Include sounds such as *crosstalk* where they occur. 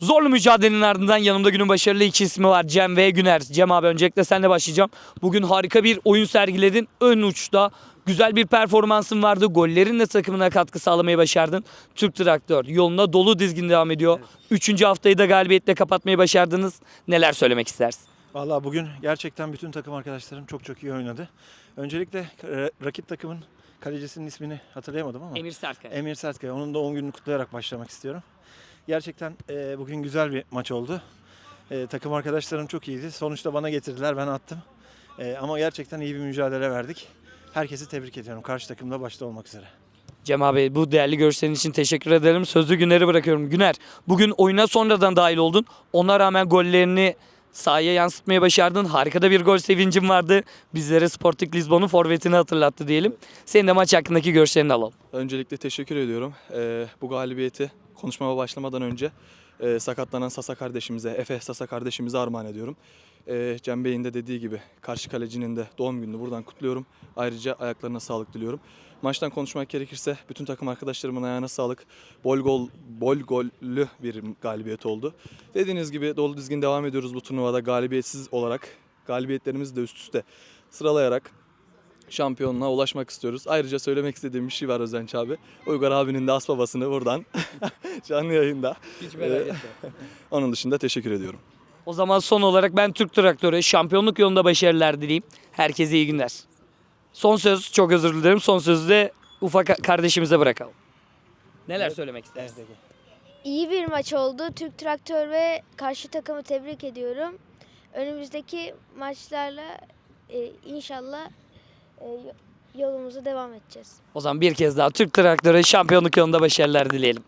Zorlu mücadelenin ardından yanımda günün başarılı iki ismi var. Cem ve Güner. Cem abi öncelikle senle başlayacağım. Bugün harika bir oyun sergiledin. Ön uçta güzel bir performansın vardı. Gollerinle takımına katkı sağlamayı başardın. Türk Traktör yoluna dolu dizgin devam ediyor. Üçüncü haftayı da galibiyetle kapatmayı başardınız. Neler söylemek istersin? Valla bugün gerçekten bütün takım arkadaşlarım çok çok iyi oynadı. Öncelikle e, rakip takımın kalecisinin ismini hatırlayamadım ama Emir Sertkaya. Emir Sertkaya. Onun doğum gününü kutlayarak başlamak istiyorum. Gerçekten e, bugün güzel bir maç oldu. E, takım arkadaşlarım çok iyiydi. Sonuçta bana getirdiler, ben attım. E, ama gerçekten iyi bir mücadele verdik. Herkesi tebrik ediyorum. Karşı takımda başta olmak üzere. Cem abi bu değerli görüşlerin için teşekkür ederim. Sözlü Güner'i bırakıyorum. Güner bugün oyuna sonradan dahil oldun. Ona rağmen gollerini sahaya yansıtmaya başardın. Harika da bir gol sevincin vardı. Bizlere Sporting Lisbon'un forvetini hatırlattı diyelim. Senin de maç hakkındaki görüşlerini alalım. Öncelikle teşekkür ediyorum. Ee, bu galibiyeti konuşmama başlamadan önce e, sakatlanan Sasa kardeşimize, Efe Sasa kardeşimize armağan ediyorum. Ee, Cem Bey'in de dediği gibi karşı kalecinin de doğum gününü buradan kutluyorum. Ayrıca ayaklarına sağlık diliyorum. Maçtan konuşmak gerekirse bütün takım arkadaşlarımın ayağına sağlık. Bol gol, bol gollü bir galibiyet oldu. Dediğiniz gibi dolu dizgin devam ediyoruz bu turnuvada galibiyetsiz olarak. Galibiyetlerimizi de üst üste sıralayarak şampiyonluğa ulaşmak istiyoruz. Ayrıca söylemek istediğim bir şey var Özenç abi. Uygar abinin de as babasını buradan *laughs* canlı yayında. Hiç merak etme. *laughs* Onun dışında teşekkür ediyorum. O zaman son olarak ben Türk Traktör'e şampiyonluk yolunda başarılar dileyim. Herkese iyi günler. Son söz çok özür dilerim. Son sözü de ufak kardeşimize bırakalım. Neler söylemek istersin? İyi bir maç oldu. Türk Traktör ve karşı takımı tebrik ediyorum. Önümüzdeki maçlarla e, inşallah e, yolumuza devam edeceğiz. O zaman bir kez daha Türk Traktör'e şampiyonluk yolunda başarılar dileyelim.